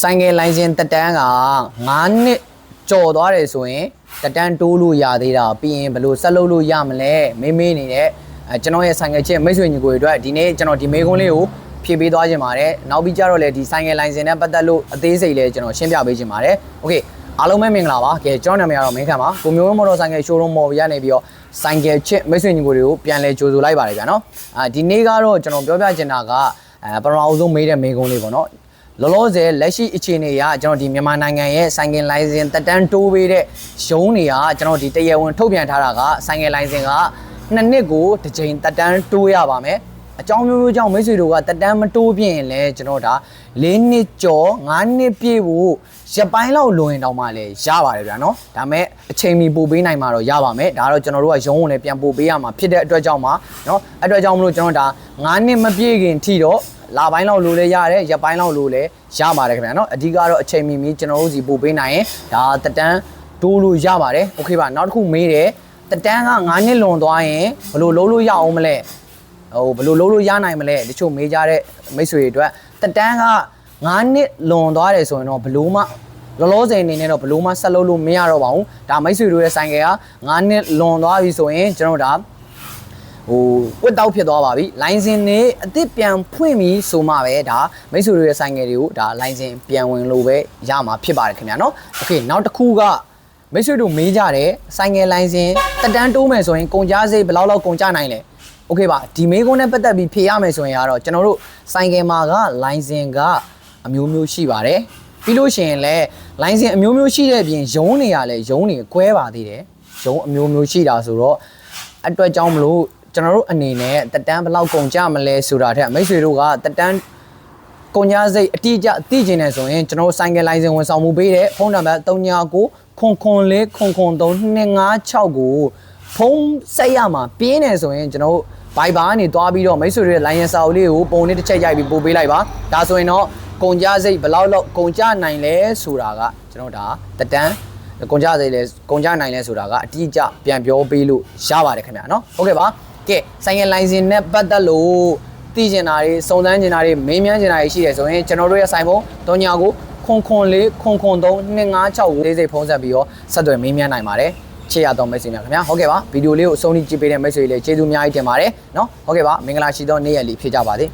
ဆိုင်ငယ်လိုင်စင်တက်တန်းက9နှစ်ကြော်သွားတယ်ဆိုရင်တက်တန်းတိုးလို့ရသေးတာပြီးရင်ဘယ်လိုဆက်လုပ်လို့ရမလဲမေးမေးနေတဲ့အဲကျွန်တော်ရဲ့ဆိုင်ငယ်ချင်းမိတ်ဆွေညီကိုတွေအတွက်ဒီနေ့ကျွန်တော်ဒီမေးခွန်းလေးကိုဖြေပေးသွားခြင်းပါတယ်နောက်ပြီးကြတော့လေဒီဆိုင်ငယ်လိုင်စင်နဲ့ပတ်သက်လို့အသေးစိတ်လေးကျွန်တော်ရှင်းပြပေးခြင်းပါတယ်โอเคအားလုံးပဲမင်္ဂလာပါကဲကျွန်တော်နာမည်ကတော့မင်းခမ်းပါကိုမျိုးမော်တော်ဆိုင်ငယ် showroom မော်ဘီကနေပြီးတော့ဆိုင်ငယ်ချစ်မိတ်ဆွေညီကိုတွေကိုပြန်လဲကြိုဆိုလိုက်ပါတယ်ဗျာနော်အာဒီနေ့ကတော့ကျွန်တော်ပြောပြချင်တာကအဲပထမအဆုံးမေးတဲ့မေးခွန်းလေးပေါ့နော် လောလောဆယ်လက်ရှိအခြေအနေအရကျွန်တော်ဒီမြန်မာနိုင်ငံရဲ့ဆိုင်ကင်လိုင်စင်တက်တန်းတိုးပေးတဲ့ရုံးတွေကကျွန်တော်ဒီတရားဝင်ထုတ်ပြန်ထားတာကဆိုင်ကင်လိုင်စင်ကနှစ်နှစ်ကိုတစ်ကြိမ်တက်တန်းတိုးရပါမယ်အကြောင်းမျိုးမျိုးကြောင့်မိတ်ဆွေတို့ကတက်တန်းမတိုးပြရင်လည်းကျွန်တော်ဒါ၄နှစ်ကျော်၅နှစ်ပြည့်ဖို့ရပိုင်းလောက်လွန်ရင်တောင်မှလည်းရပါတယ်ဗျာနော်ဒါမဲ့အချိန်မီပို့ပေးနိုင်မှာတော့ရပါမယ်ဒါတော့ကျွန်တော်တို့ကရုံးကိုလည်းပြန်ပို့ပေးရမှာဖြစ်တဲ့အတွက်ကြောင့်ပါနော်အတွက်ကြောင့်မလို့ကျွန်တော်ဒါ၅နှစ်မပြည့်ခင်ထိတော့ လာပိုင်းလောက်လိုလဲရတယ်ရက်ပိုင်းလောက်လိုလဲရပါတယ်ခင်ဗျာနော်အဓိကတော့အချိန်မီမီကျွန်တော်တို့စီပို့ပေးနိုင်ရင်ဒါတက်တန်းတိုးလို့ရပါတယ်โอเคပါနောက်တစ်ခုမေးတယ်တက်တန်းက9နှစ်လွန်သွားရင်ဘယ်လိုလုပ်လို့ရအောင်မလဲဟိုဘယ်လိုလုပ်လို့ရနိုင်မလဲတချို့မေးကြတဲ့မိတ်ဆွေတွေအတွက်တက်တန်းက9နှစ်လွန်သွားတယ်ဆိုရင်တော့ဘယ်လို့မှလောလောဆယ်အနေနဲ့တော့ဘယ်လို့မှဆက်လုပ်လို့မရတော့ပါဘူးဒါမိတ်ဆွေတို့ရဲ့ဆိုင်ကယ်က9နှစ်လွန်သွားပြီဆိုရင်ကျွန်တော်တို့ဒါ ဟိုဝက်တောက်ဖြစ်သွားပါပြီ။ license နဲ့အစ်စ်ပြန်ဖွင့်ပြီးဆိုမှပဲဒါမိတ်ဆွေတို့ရဲ့ဆိုင်ငယ်တွေကိုဒါ license ပြန်ဝင်လို့ပဲရမှာဖြစ်ပါတယ်ခင်ဗျာနော်။ Okay နောက်တစ်ခုကမိတ်ဆွေတို့မေးကြတယ်ဆိုင်ငယ် license တက်တန်းတိုးမယ်ဆိုရင်ကုန်ကြစရိတ်ဘယ်လောက်လောက်ကုန်ကြနိုင်လဲ။ Okay ပါဒီမေးခွန်းနဲ့ပတ်သက်ပြီးဖြေရမယ်ဆိုရင်ကတော့ကျွန်တော်တို့ဆိုင်ငယ်မှာက license ကအမျိုးမျိုးရှိပါတယ်။ပြီးလို့ရှိရင်လည်း license အမျိုးမျိုးရှိတဲ့အပြင်ရုံးနေရလဲရုံးနေကွဲပါသေးတယ်။ရုံးအမျိုးမျိုးရှိတာဆိုတော့အတွက်ကြောင့်မလို့ ကျွန်တော်တို့အနေနဲ့တက်တန်းဘယ်လောက်ကုန်ကြမလဲဆိုတာထက်မိတ်ဆွေတို့ကတက်တန်းကုန်ကြစိတ်အတိအကျသိကျင်နေဆိုရင်ကျွန်တော်တို့ဆိုင်ကယ်လိုင်စင်ဝန်ဆောင်မှုပေးတဲ့ဖုန်းနံပါတ်39ခွန်ခွန်လေးခွန်ခွန်3256ကိုဖုန်းဆက်ရမှာပြင်းနေဆိုရင်ကျွန်တော်တို့ဘိုင်ဘာကနေတွားပြီးတော့မိတ်ဆွေတွေရဲ့လိုင်ရင်စာအုပ်လေးကိုပုံလေးတစ်ချက်ရိုက်ပြီးပို့ပေးလိုက်ပါဒါဆိုရင်တော့ကုန်ကြစိတ်ဘယ်လောက်လောက်ကုန်ကြနိုင်လဲဆိုတာကကျွန်တော်ဒါတက်တန်းကုန်ကြစိတ်လဲကုန်ကြနိုင်လဲဆိုတာကအတိအကျပြန်ပြောပေးလို့ရပါတယ်ခင်ဗျာနော်ဟုတ်ကဲ့ပါ ကဲဆိုင်ငယ်လိုင်စင်နဲ့ပတ်သက်လို့သိကျင်တာတွေစုံစမ်းကျင်တာတွေမေးမြန်းကျင်တာတွေရှိတယ်ဆိုရင်ကျွန်တော်တို့ရဲ့ဆိုင်ဖုန်းတုံညာကိုခွန်ခွန်လေးခွန်ခွန်3 256ကိုလေးစိတ်ဖုန်းဆက်ပြီးတော့ဆက်သွယ်မေးမြန်းနိုင်ပါတယ်ချစ်ရတော့မိတ်ဆွေများခင်ဗျာဟုတ်ကဲ့ပါဗီဒီယိုလေးကိုအဆုံးထိကြည့်ပေးတဲ့မိတ်ဆွေလေးကျေးဇူးအများကြီးတင်ပါတယ်နော်ဟုတ်ကဲ့ပါမင်္ဂလာရှိသောနေ့ရက်လေးဖြစ်ကြပါစေ